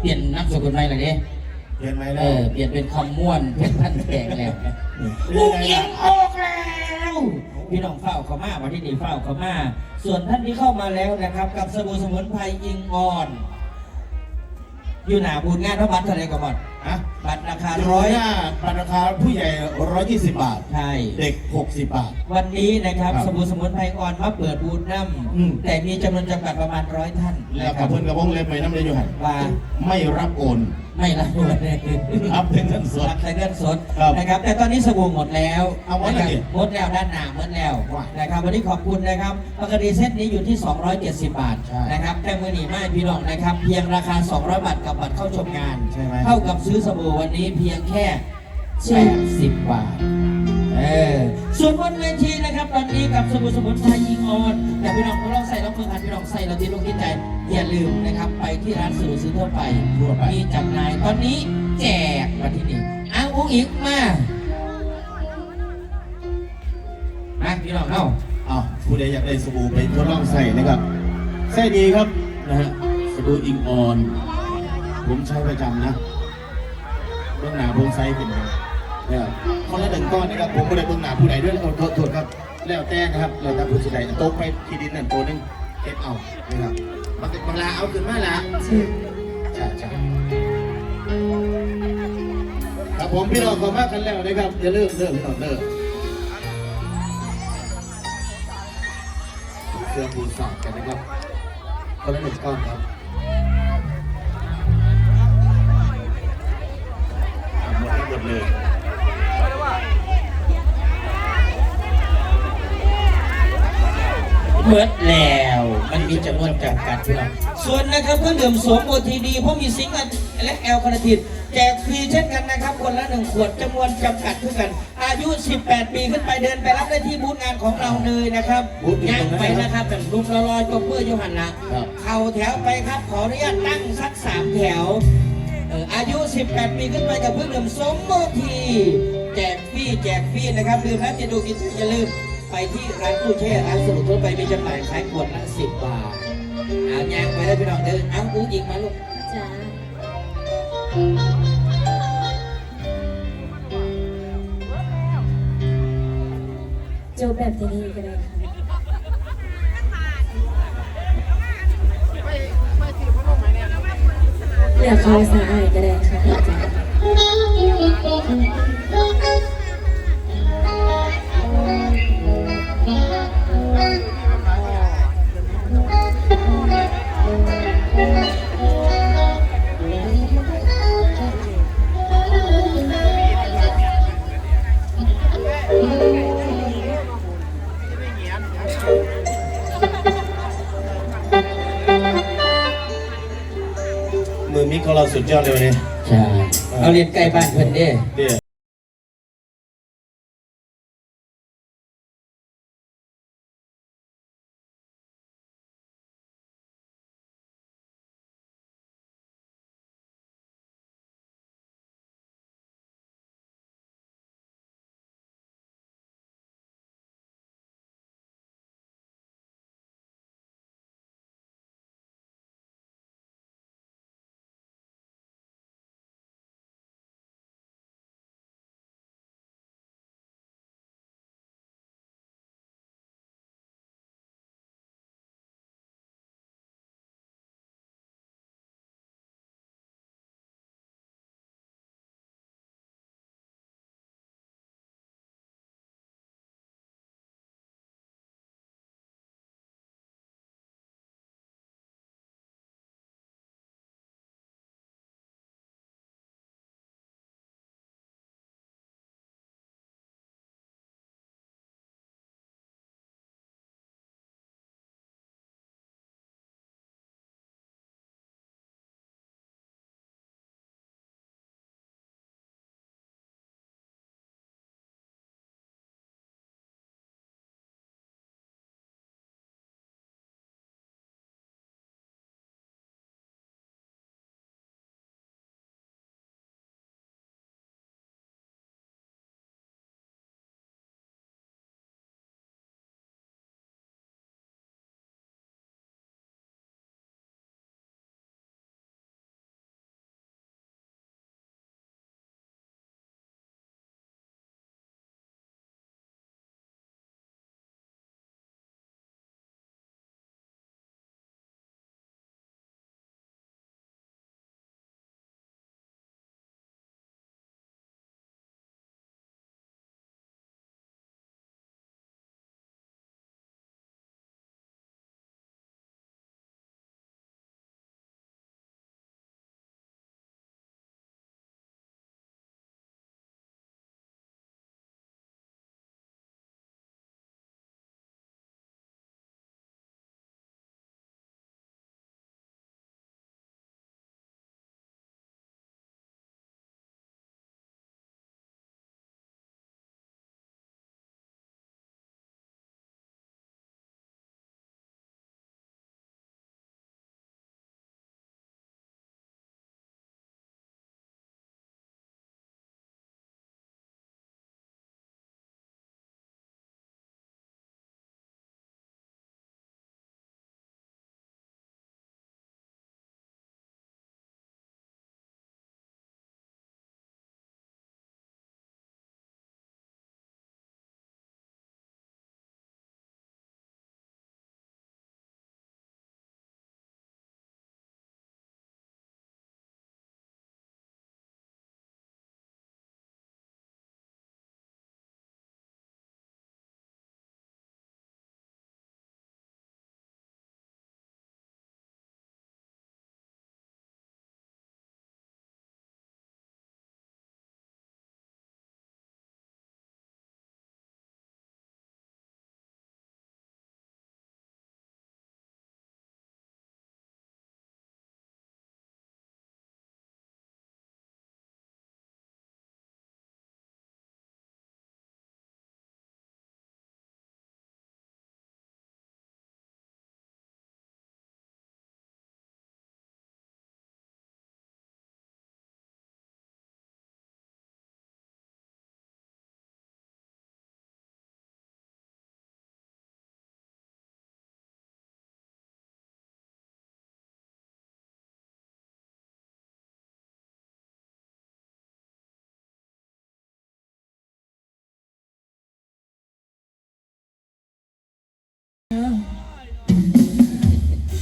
เปลี่ยนนามสกุลใหม่เลยเนี่ยเห็นไหมเอแล้วอเปลี่ยนเป็นคำม่วนเป็นพันแขกแล้วนะเรื่ลูองกอะไรยิล่ะงออกแล้วพี่น้องเฝ้าเขามาวันที่นี่เฝ้าเขามาส่วนท่านที่เข้ามาแล้วนะครับ กับสบู่สมุนไพรอิงออน อยู่หนาบูญงานพระบัตรเท่าไหรก่อนฮะ บัตรราคาร้ร้ออยยหน้าบัตรราคาผู้ใหญ่120บาท ใช่เด็ก60บาท วันนี้นะครับครับสบู่สมุนไพรออนมาเปิดบูธน้อืมำแต่มีจำนวนจำกัดประมาณร้อยท่านแล้วนะคกัรับบเพื่อนกับวงเล็บไปน้ำเลยอยู่หันว่าไม่รับโอน ไม่รับเลยรับเป็นเงินสดรับใช้เงินสดครับนะครับ แต่ตอนนี้สบู่หมดแล้วเอาหมดแล้วนะครับดิหมดแล้วด้านหน้าหมดแล้วว้ายนะครับวันนี้ขอบคุณนะครับปกติเซตนี้อยู่ที่ 270 บาทใช่นะครับแต่มือหนีไม่พี่น้องนะครับ เพียงราคา 200 บาทกับบัตรเข้าชมงานใช่ไหมเท่ากับซื้อสบู่วันนี้เพียงแค่80บาทเออ ส่วนบนเวทีนะครับตอนนี้กับสมุนสมุนไพรยิงออนอยากพี่น้องลองใส่ลองมือหันพี่น้องใส่เราที่ลงที่ใจอย่าลืมนะครับ ไปที่ร้านสะดวกซื้อทั่วไปทั่วไปมีจำหน่ายตอนนี้แจกมาที่นี่เอาอุ้งอิงมามาพี่น้องเอ้าอ้าวผู้ใดอยากได้สบู่ไปทดลองใส่นะครับใส่ดีครับนะฮะสบู่อิงออน ผมใช้ประจำนะเบื้องหน้าผมใส่เป็น เนี่ยคนละหนึ่งก้อนนะครับผมไม่ได้เบื้องหนาผู้ใดด้วยโทษโทษครับ แล้วแต่นะครับแล้วแต่ผู้สิใดโต๊ะไปที่ดินนั่นตัวหนึงเก็บเอานะครับบางบางลาเอาขึ้นมาละใช่ใช่ครับผมพี่น้องขอมากกันแล้วนะครับอย่าเลิกเลิกพี่อเลิกเครื่องบูสาดกันนะครับคนละหนึ่งก้อนครับหมดให้หมดเลย เบิดแล้ว มันมีจำนวนจำกัดพี่น้องส่วนนะครับเครื่องดื่มโสมโอทีดีเพราะมีซิงค์และแอลคาเนทีนแจกฟรีเช่นกันนะครับ คนละหนึ่งขวดจำนวนจำกัดเท่ากัน อายุ 18 ปีขึ้นไปเดินไปรับได้ที่บูธงานของเราเลยนะครับย่างไปนะครับแบบลุมละลอยตัวเพื่ออยู่หันละครับ เข่าแถวไปครับขออนุญาตตั้งสักสามแถวเอ่ออายุ 18 ปีขึ้นไปกับเพื่อนดื่มสมโมที แจกฟรีแจกฟรีนะครับดื่มแล้วจะดูกินอย่าลืม ไปที่ร้านตู้แช่ร้านสนุกทั่วไปมีจำหน่ายขายขวดละสิบบาทเอายางไปแล้วพี่น้องเดินเอาอู้ยิงมาลูกจ้าจบแบบนี้ก็ได้ค่ะเลือกเขาสะอาดก็ได้ค่ะ มือมิกของเราสุดยอดเลยวันนี้ใช่เอาเรียนใกล้บ้านเพิ่นเด้เดี๋ย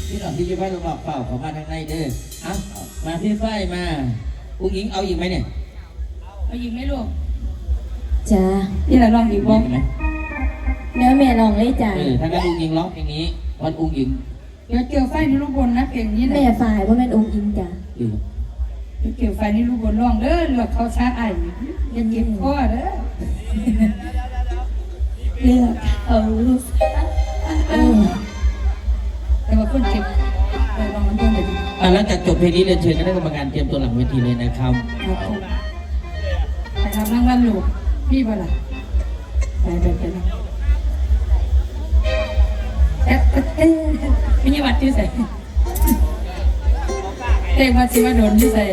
พี่หลอกพี่จะไปลงบอกเปล่าเขามาทางในเด้อเอามาพี่ฝ้ายมาอุ้งอิงเอาอีกไหมเนี่ยเอายิงไหม่ลูกจ้านี่แหละลองอีกบ้องอีกไหมเนื้อแม่ลองเลยจ้าเออถ้างั้นอุ้งอิงร้องเพลงนี้วันอุ้งอิงเดี๋ยวเกี่ยวไฟนี่ลูกบนนะเพลงนี้แม่นะฝ่ายว่าแม่นองค์อิงจ้าเออเดี๋ยวเกี่ยวไฟนี่ลูกบนร้องเด้อเลือกเขาช้าไอ้อย่าเก็บคอเด้อเลือกเอาเออ แต่ว่าคนเก็บเออลองมันเพิ่มเลยดิอะหลังจากจบเพลงนี้เรียนเชิญคณะกรรมการเตรียมตัวหลังเวทีเลยนะครับ ครับผมไปทำรางวัลลูกพี่บ่ล่ะไปไปไปไปแอ๊ะเอ๊ะไม่ใช่วัดที่ใส่เด็กวัดสิว่าโดนที่ใส่